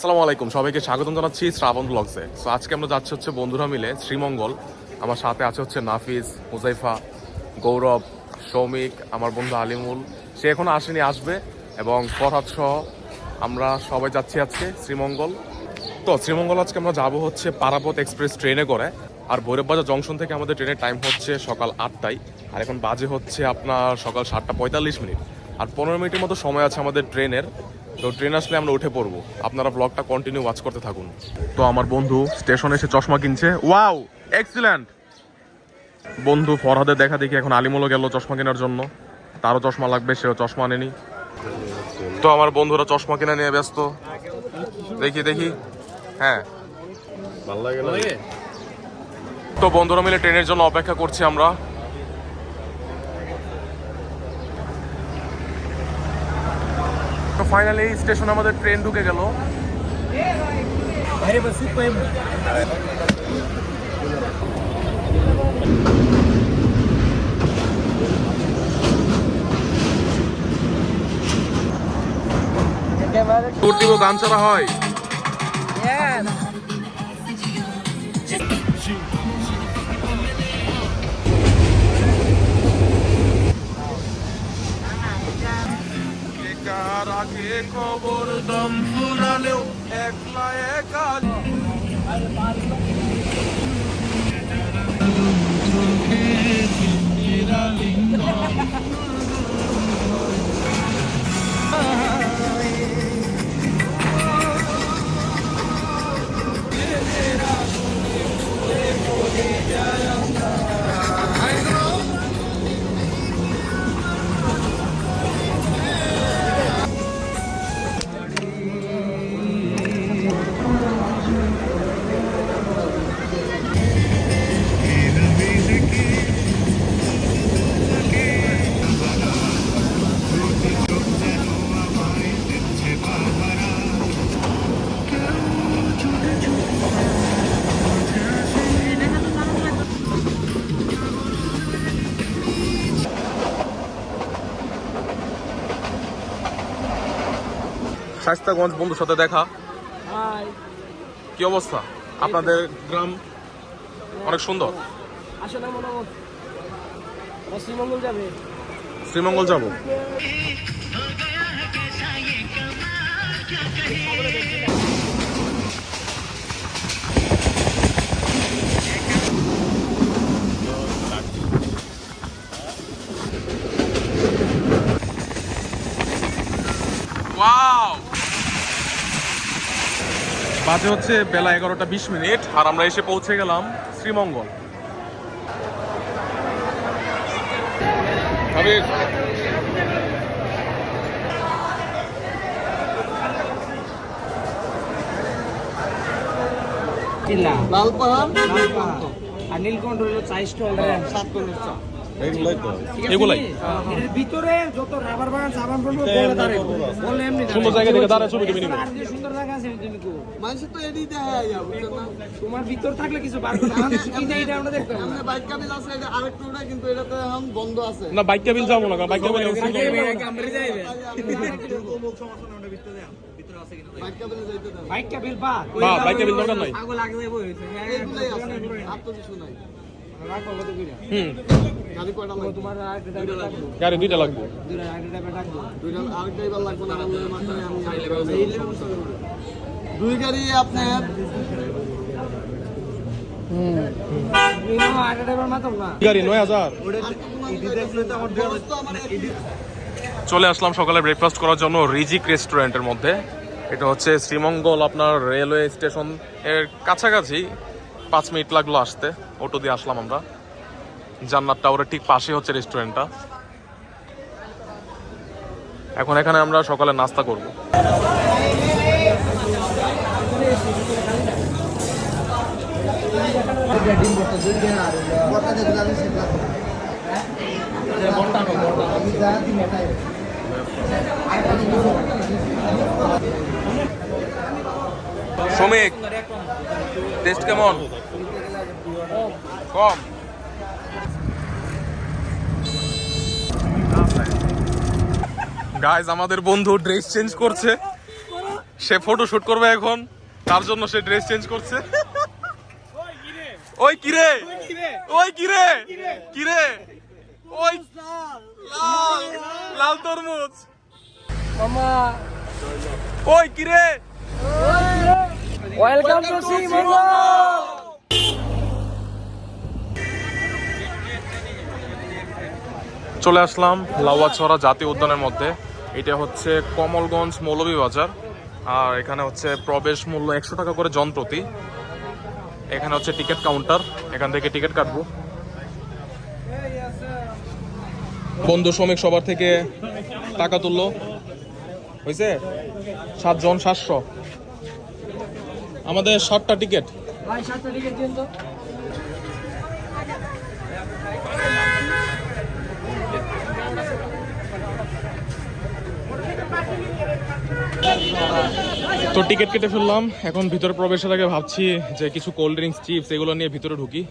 আসসালামু আলাইকুম। সবাইকে স্বাগতম জানাচ্ছি শ্রাবণ ব্লগসে। সো আজকে আমরা যাচ্ছি হচ্ছে বন্ধুরা মিলে শ্রীমঙ্গল। আমার সাথে আছে হচ্ছে নাফিজ হুজাইফা গৌরব, সৌমিক, আমার বন্ধু আলিমুল। সে এখনও আসেনি, আসবে। এবং ফরহাদ সহ আমরা সবাই যাচ্ছি আজকে শ্রীমঙ্গল। তো, শ্রীমঙ্গল আজকে আমরা যাব হচ্ছে পারাপথ এক্সপ্রেস ট্রেনে করে। আর ভৈরববাজার জংশন থেকে আমাদের ট্রেনের টাইম হচ্ছে সকাল আটটায়। আর এখন বাজে হচ্ছে আপনার সকাল সাতটা পঁয়তাল্লিশ মিনিট। আর পনেরো মিনিটের মতো সময় আছে আমাদের ট্রেনের। তো ট্রেন আসলে আমরা উঠে পড়ব। আপনারা ব্লগটা কন্টিনিউ ওয়াচ করতে থাকুন। তো আমার বন্ধু স্টেশনে এসে চশমা কিনছে। ওয়াও! এক্সিলেন্ট বন্ধু ফরহাদের দেখা দেখি এখন আলিমুলও গেল চশমা কেনার জন্য। তারও চশমা লাগবে সেও চশমা নেনি। তো আমার বন্ধুরা চশমা কিনে নিয়ে ব্যস্ত। দেখি দেখি। হ্যাঁ। ভালো লাগে তো বন্ধুরা মিলে ট্রেনের জন্য অপেক্ষা করছি আমরা। ফাইনালি স্টেশন আমাদের ট্রেন ঢুকে গেল। গান ছাড়া হয়। একার আগে কবর দম ফুরালেও একলা একা শাস্তাগঞ্জ বন্ধুর সাথে দেখা। কি অবস্থা? আপনাদের গ্রাম অনেক সুন্দর? আসলে মনে শ্রীমঙ্গল যাবে শ্রীমঙ্গল যাব ওয়াও বাজে হচ্ছে বেলা এগারোটা বিশ মিনিট, আর আমরা এসে পৌঁছে গেলাম শ্রীমঙ্গল। লালপাহাড় লালপাহাড়। আর নীলকণ্ঠ হলো চা স্টল সাত চা এগুলোই তো। এগুলাই। এর ভিতরে যত রাবার বাগান সাবান বলব বলে দাঁড়ায় বলে এমনি সুন্দর জায়গা দেখে দাঁড়ায় ছবি তুমি নিবে সুন্দর জায়গা আছে তুমি কো মানুষ তো এডি দেখা যায় তোমার ভিতর থাকলে কিছু বার করতে হবে। কি নেই এটা আমরা দেখতে সামনে বাইক কাবিল আছে এটা আরেকটু উঠে কিন্তু এটাতে এখন বন্ধ আছে। না বাইক টেবিল যাব না বাইক বাইক কাবিলে যাইতে দেন বাইকটা বিল বা বাইক টেবিল দরকার নাই। আগো লাগবে বই এগুলাই আছে আর তো কিছু নাই। দুইটা লাগবে। দুই গাড়ি আপনার। চলে আসলাম সকালে ব্রেকফাস্ট করার জন্য রিজিক রেস্টুরেন্টের মধ্যে। এটা হচ্ছে শ্রীমঙ্গল আপনার রেলওয়ে স্টেশনের কাছাকাছি। পাঁচ মিনিট লাগল আসতে। অটো দিয়ে আসলাম আমরা। জান্নাত টাওয়ারের ঠিক পাশে হচ্ছে রেস্টুরেন্টটা। এখন এখানে আমরা সকালে নাস্তা করব। শ্রমিক টেস্ট কেমন? কম। গাইজ আমাদের বন্ধু ড্রেস চেঞ্জ করছে। সে ফটো শুট করবে এখন। তার জন্য সে ড্রেস চেঞ্জ করছে। ওই কিরে? ওই কিরে? কিরে? ওই লাল লাল তরমুজ। মামা। ওই কিরে? ওয়েলকাম টু সি চলে আসলাম লাউয়াছড়া জাতীয় উদ্যানের মধ্যে। এটা হচ্ছে কমলগঞ্জ মৌলভীবাজার, আর এখানে হচ্ছে প্রবেশ মূল্য একশো টাকা করে জন প্রতি এখানে হচ্ছে টিকিট কাউন্টার, এখান থেকে টিকিট কাটবো। বন্ধু শ্রমিক সবার থেকে টাকা তুললো। হয়েছে? সাতজন, সাতশো। আমাদের ষাটটা টিকিট ভাই সাতটা টিকিট দিন তো। তো টিকিট কেটে ফেললাম। এখন ভিতরে প্রবেশের আগে ভাবছি যে কিছু কোল্ড ড্রিঙ্কস চিপস এগুলো নিয়ে ভিতরে ঢুকি।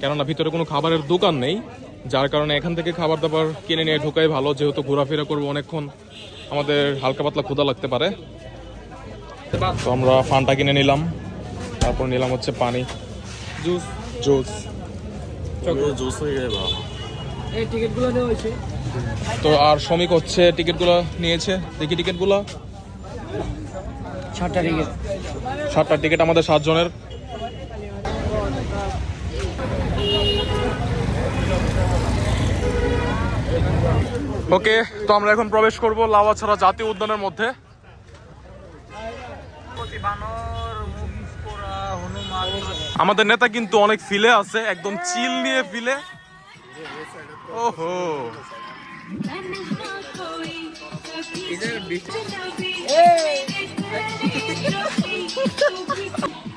কেননা ভিতরে কোনো খাবারের দোকান নেই। যার কারণে এখান থেকে খাবার দাবার কিনে নিয়ে ঢোকাই ভালো। যেহেতু ঘোরাফেরা করব অনেকক্ষণ আমাদের হালকা পাতলা ক্ষুদা লাগতে পারে। তো আমরা ফানটা কিনে নিলাম। তারপর নিলাম হচ্ছে পানি। জুস। জুস। এই টিকিটগুলো দেওয়া হয়েছে। তো আর শ্রমিক হচ্ছে টিকিটগুলো নিয়েছে। দেখি টিকিটগুলো। সাতটা টিকিট। সাতটা টিকিট আমাদের সাতজনের। ওকে তো আমরা এখন প্রবেশ করব লাওয়াছড়া জাতীয় উদ্যানের মধ্যে। আমাদের নেতা কিন্তু অনেক ফিলে আছে একদম চিল নিয়ে ফিলে। ওহো।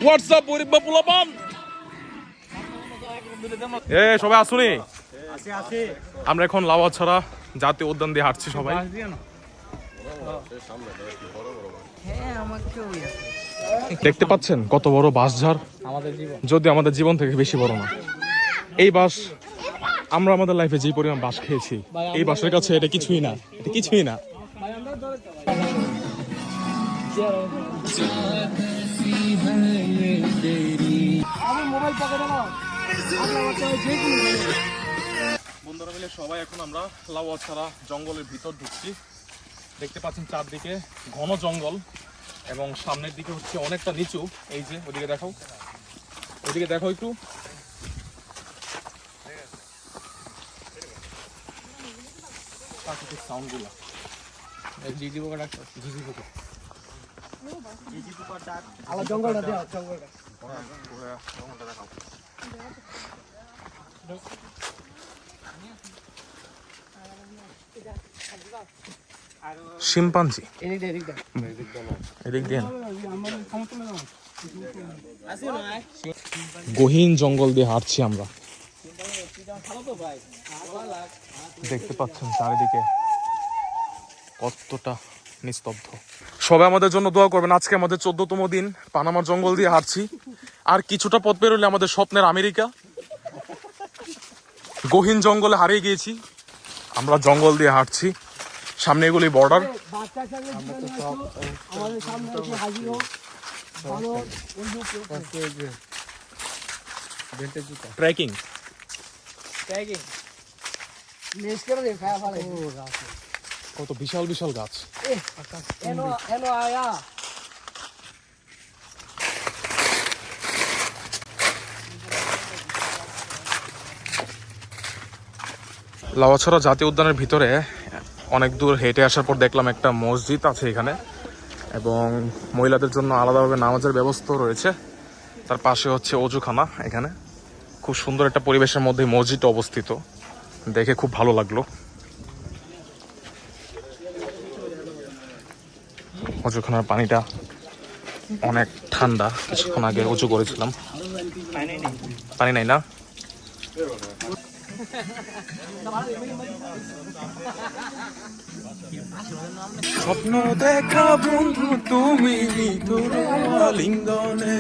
হোয়াটসঅ্যাপ গরিব এ সবাই আসুনি? আমরা এখন লাওয়াছড়া জাতীয় উদ্যান দিয়ে হাঁটছি সবাই। দেখতে পাচ্ছেন কত বড় বাঁশঝাড় আমাদের জীবন। যদি আমাদের জীবন থেকে বেশি বড় না। এই বাস আমরা আমাদের লাইফে যে পরিমাণ বাস খেয়েছি এই বাসের কাছে এটা কিছুই না এটা কিছুই না। বন্ধুরা মিলে সবাই এখন আমরা লাউয়াছড়া জঙ্গলের ভিতর ঢুকছি। দেখতে পাচ্ছেন চারদিকে ঘন জঙ্গল এবং সামনের দিকে হচ্ছে অনেকটা নিচু। এই যে ওদিকে দেখাও। ওদিকে দেখো একটু। প্রাকৃতিক সাউন্ডগুলো জিজি পোকা পোকা। জঙ্গলটা দেওয়া জঙ্গলটা শিম্পাঞ্জি এদিকটা এদিক দিয়ে গহীন জঙ্গল দিয়ে হাঁটছি আমরা। দেখতে পাচ্ছেন চারিদিকে কতটা নিস্তব্ধ। সবাই আমাদের জন্য দোয়া করবেন আজকে আমাদের চোদ্দতম দিন পানামার জঙ্গল দিয়ে হাঁটছি। আর কিছুটা পথ বেরোলে আমাদের স্বপ্নের আমেরিকা। গহীন জঙ্গলে হারিয়ে গিয়েছি আমরা জঙ্গল দিয়ে হাঁটছি। সামনে এগুলি বর্ডার ট্রেকিং কত বিশাল বিশাল গাছ। আয়া লাওয়াছড়া জাতীয় উদ্যানের ভিতরে অনেক দূর হেঁটে আসার পর দেখলাম একটা মসজিদ আছে এখানে। এবং মহিলাদের জন্য আলাদাভাবে নামাজের ব্যবস্থাও রয়েছে। তার পাশে হচ্ছে অজুখানা এখানে। খুব সুন্দর একটা পরিবেশের মধ্যে মসজিদটা অবস্থিত। দেখে খুব ভালো লাগল। অজুখানার পানিটা অনেক ঠান্ডা। কিছুক্ষণ আগে উঁচু করেছিলাম। পানি নাই না? স্বপ্ন দেখা বন্ধু তুমি লিঙ্গনে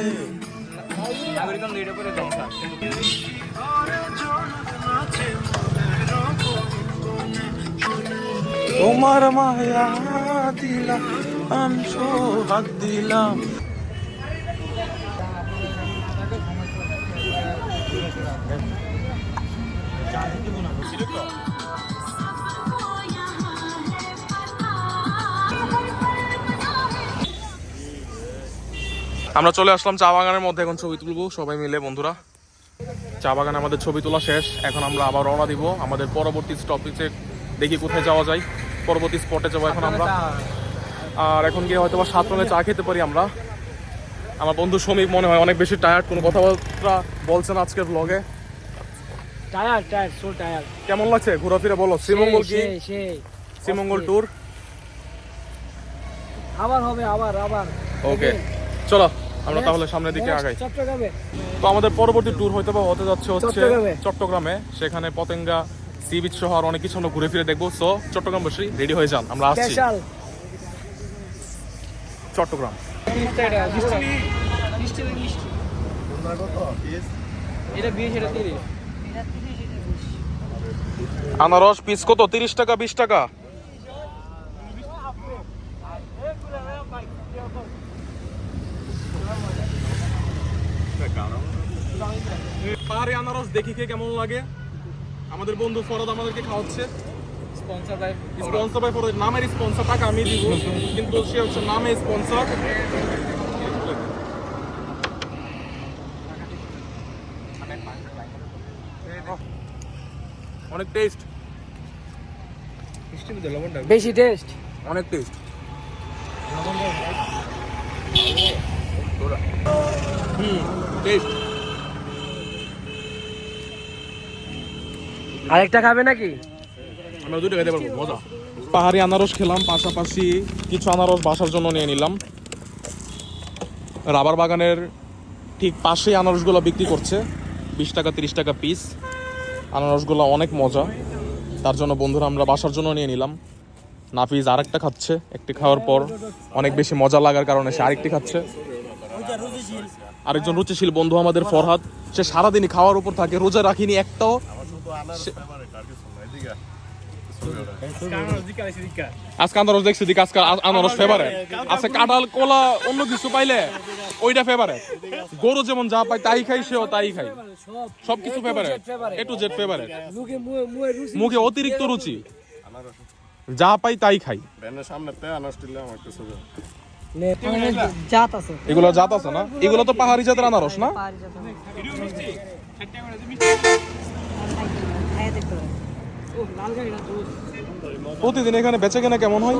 তোমার মায়া দিলা অংশ হাত দিলাম। আমরা চলে আসলাম চা বাগানের মধ্যে এখন ছবি তুলবো সবাই মিলে বন্ধুরা। চা বাগানে আমাদের ছবি তোলা শেষ এখন আমরা আবার রওনা দিব আমাদের পরবর্তী স্টপেজে দেখি কোথায় যাওয়া যায়। পরবর্তী স্পটে যাব এখন আমরা। আর এখন গিয়ে হয়তো বা সাত রঙে চা খেতে পারি আমরা। আমার বন্ধু শ্রমিক মনে হয় অনেক বেশি টায়ার্ড কোনো কথাবার্তা বলছেন আজকের ব্লগে টায়ার টায়ার সো টায়ার। কেমন লাগছে ঘোরাফেরা বলো? শ্রীমঙ্গল কি? সেই শ্রীমঙ্গল ট্যুর আবার হবে আবার আবার। ওকে চলো আমরা তাহলে সামনের দিকে আগাই। চট্টগ্রামে। তো আমাদের পরবর্তী ট্যুর হয়তো বা হতে যাচ্ছে হচ্ছে চট্টগ্রামে। সেখানে পতেঙ্গা সি বিচ সহ আর অনেক কিছু আমরা ঘুরে ফিরে দেখব। সো চট্টগ্রামবাসী রেডি হয়ে যান। আমরা আসছি। চট্টগ্রাম। এটা বিয়ে সেটা আনারস পিস কত? তিরিশ টাকা বিশ টাকা? পাহাড়ি আনারস দেখি কে কেমন লাগে? আমাদের বন্ধু ফরদ আমাদেরকে খাওয়াচ্ছে। স্পন্সর বাই স্পন্সর বাই ফরদ। নামের স্পন্সর টাকা আমি দিব। কিন্তু সে হচ্ছে নামে স্পন্সর অনেক টেস্ট বেশি টেস্ট অনেক টেস্ট হুম টেস্ট আরেকটা খাবে নাকি? আমরা দুটো খেতে পারব মজা। পাহাড়ি আনারস খেলাম পাশাপাশি কিছু আনারস বাসার জন্য নিয়ে নিলাম। রাবার বাগানের ঠিক পাশেই আনারসগুলো বিক্রি করছে বিশ টাকা তিরিশ টাকা পিস আনারসগুলো অনেক মজা। তার জন্য বন্ধুরা আমরা বাসার জন্য নিয়ে নিলাম। নাফিজ আরেকটা খাচ্ছে, একটি খাওয়ার পর অনেক বেশি মজা লাগার কারণে সে আরেকটি খাচ্ছে। আরেকজন রুচিশীল বন্ধু আমাদের ফরহাদ, সে সারাদিনই খাওয়ার উপর থাকে, রোজা রাখিনি একটাও। আজকে আনারস দেখছি দিকে আজকে আ- আনারস ফেভারে আজকে কাঁঠাল কলা অন্য কিছু পাইলে ওইটা ফেভারে গরু যেমন যা পাই তাই খাই সেও তাই খাই। সব সব কিছু ফেভারে এ টু জেড ফেভারে মুখে অতিরিক্ত রুচি। যা পাই তাই খাই। ব্যানের সামনে তে আনারস দিলে আমার কিছু নে? জাত আছে এগুলো জাত আছে না এগুলো তো পাহাড়ি জাতের আনারস না প্রতিদিন এখানে বেচে কেনা কেমন হয়?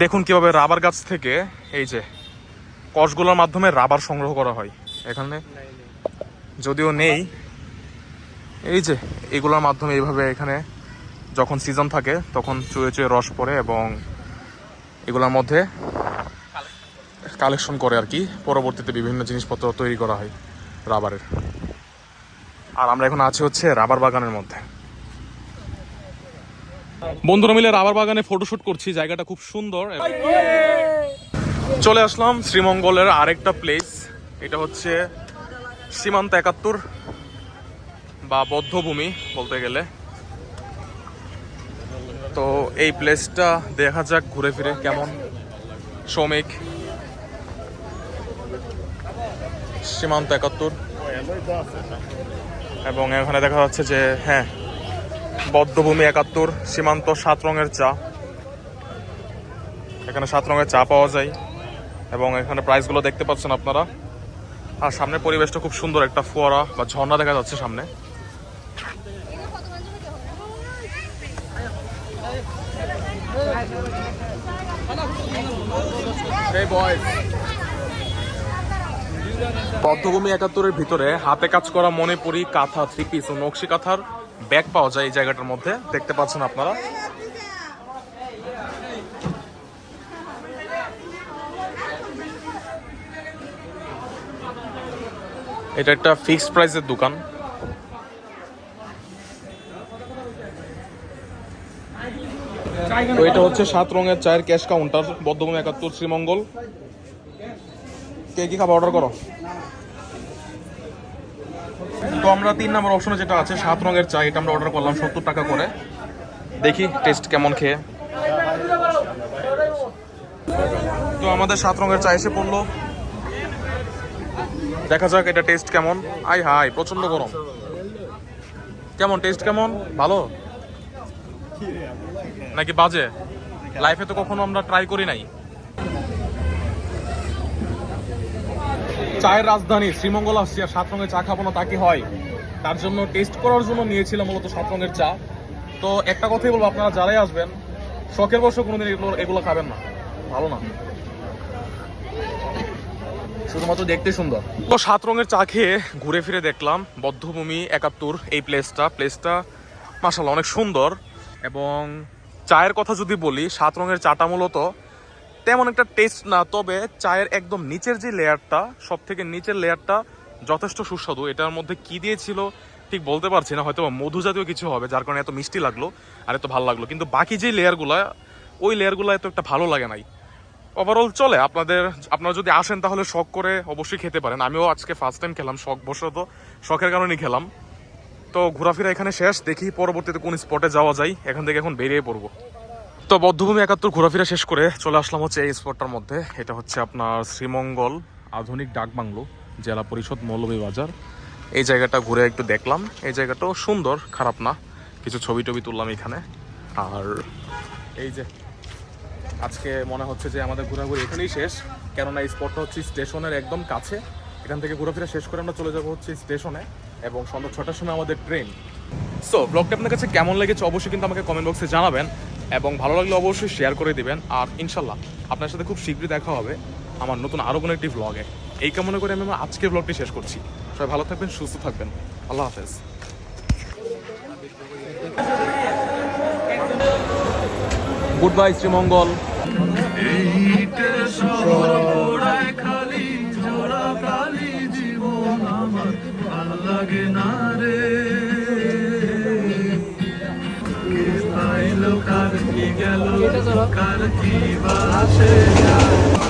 দেখুন কীভাবে রাবার গাছ থেকে এই যে কষগুলোর মাধ্যমে রাবার সংগ্রহ করা হয়। এখানে যদিও নেই এই যে এগুলোর মাধ্যমে এইভাবে এখানে যখন সিজন থাকে তখন চুয়ে চুয়ে রস পড়ে এবং এগুলোর মধ্যে কালেকশন করে আর কি। পরবর্তীতে বিভিন্ন জিনিসপত্র তৈরি করা হয় রাবারের। আর আমরা এখন আছি হচ্ছে রাবার বাগানের মধ্যে। বন্ধুরা মিলে রাবার বাগানে ফটোশুট করছি, জায়গাটা খুব সুন্দর। চলে আসলাম শ্রীমঙ্গলের আরেকটা প্লেস এটা হচ্ছে সীমান্ত একাত্তর বা বদ্ধভূমি বলতে গেলে। তো এই প্লেসটা দেখা যাক ঘুরে ফিরে কেমন, শ্রমিক সীমান্ত একাত্তর। এবং এখানে দেখা যাচ্ছে যে হ্যাঁ বদ্ধভূমি একাত্তর, সীমান্ত সাত রঙের চা। এখানে সাত রঙের চা পাওয়া যায়। এবং এখানে প্রাইসগুলো দেখতে পাচ্ছেন আপনারা। আর সামনে পরিবেশটা খুব সুন্দর, একটা ফোয়ারা বা ঝর্ণা দেখা যাচ্ছে সামনে। বদ্ধভূমি একাত্তরের ভিতরে হাতে কাজ করা মণিপুরি কাঁথা থ্রি পিস ও নকশি কাঁথার ব্যাগ পাওয়া যায় এই জায়গাটার মধ্যে। দেখতে পাচ্ছেন আপনারা। এটা একটা ফিক্সড প্রাইসের দোকান। তো এটা হচ্ছে সাত রঙের চায়ের ক্যাশ কাউন্টার বদ্ধভূমি একাত্তর, শ্রীমঙ্গল। কে কি খাবার অর্ডার করো? তো আমরা তিন নম্বর অপশনে যেটা আছে, সাত রঙের চা, এটা আমরা অর্ডার করলাম সত্তর টাকা করে। দেখি টেস্ট কেমন খেয়ে। তো আমাদের সাত রঙের চা এসে পড়ল। দেখা যাক এটা টেস্ট কেমন। আই হাই প্রচণ্ড গরম। কেমন টেস্ট কেমন? ভালো? নাকি বাজে? লাইফে তো কখনো আমরা ট্রাই করি নাই। চায়ের রাজধানী শ্রীমঙ্গল আসছি সাত রঙের চা খাব না তা কি হয়? তার জন্য টেস্ট করার জন্য নিয়েছিলাম মূলত সাত রঙের চা। তো একটা কথাই বলব, আপনারা যারাই আসবেন, শখের বসে কোনোদিন এগুলো এগুলো খাবেন না। ভালো না। শুধুমাত্র দেখতে সুন্দর। তো সাত রঙের চা খেয়ে ঘুরে ফিরে দেখলাম, বদ্ধভূমি, একাত্তর, এই প্লেসটা প্লেসটা মাসাল্লাহ অনেক সুন্দর। এবং চায়ের কথা যদি বলি, সাত রঙের চাটা মূলত তেমন একটা টেস্ট না, তবে চায়ের একদম নিচের যে লেয়ারটা সব থেকে নিচের লেয়ারটা যথেষ্ট সুস্বাদু। এটার মধ্যে কি দিয়েছিল, ঠিক বলতে পারছি না হয়তো মধু জাতীয় কিছু হবে, যার কারণে এত মিষ্টি লাগল আর এত ভালো লাগল। কিন্তু বাকি যে লেয়ারগুলো, ওই লেয়ারগুলো এত একটা ভালো লাগে নাই। ওভারঅল চলে, আপনাদের, আপনারা যদি আসেন তাহলে শখ করে অবশ্যই খেতে পারেন। আমিও আজকে ফার্স্ট টাইম খেলাম, শখ বসত শখের কারণেই খেলাম। তো ঘোরাফেরা এখানে শেষ, দেখি পরবর্তীতে কোন স্পটে যাওয়া যায়, এখান থেকে এখন বেরিয়ে পড়ব। তো বদ্ধভূমি একাত্তর ঘোরাফেরা শেষ করে চলে আসলাম হচ্ছে এই স্পটটার মধ্যে। এটা হচ্ছে আপনার শ্রীমঙ্গল আধুনিক ডাকবাংলো জেলা পরিষদ মৌলভীবাজার এই জায়গাটা ঘুরে একটু দেখলাম। এই জায়গাটাও সুন্দর, খারাপ না। কিছু ছবি টবি তুললাম এখানে। আর এই যে আজকে মনে হচ্ছে যে আমাদের ঘোরাঘুরি এখানেই শেষ। কেননা এই স্পটটা হচ্ছে স্টেশনের একদম কাছে। এখান থেকে ঘোরাফেরা শেষ করে আমরা চলে যাব হচ্ছে স্টেশনে এবং সন্ধ্যা ছটার সময় আমাদের ট্রেন। সো ব্লগটা আপনার কাছে কেমন লেগেছে অবশ্যই কিন্তু আমাকে কমেন্ট বক্সে জানাবেন। এবং ভালো লাগলে অবশ্যই শেয়ার করে দেবেন। আর ইনশাল্লাহ আপনার সাথে খুব শীঘ্রই দেখা হবে আমার নতুন আরও কোনো একটি ব্লগে এই কামনা করে আমি আমার আজকের ব্লগটি শেষ করছি। সবাই ভালো থাকবেন সুস্থ থাকবেন। আল্লাহ হাফেজ। Good bye Sreemangal chegar.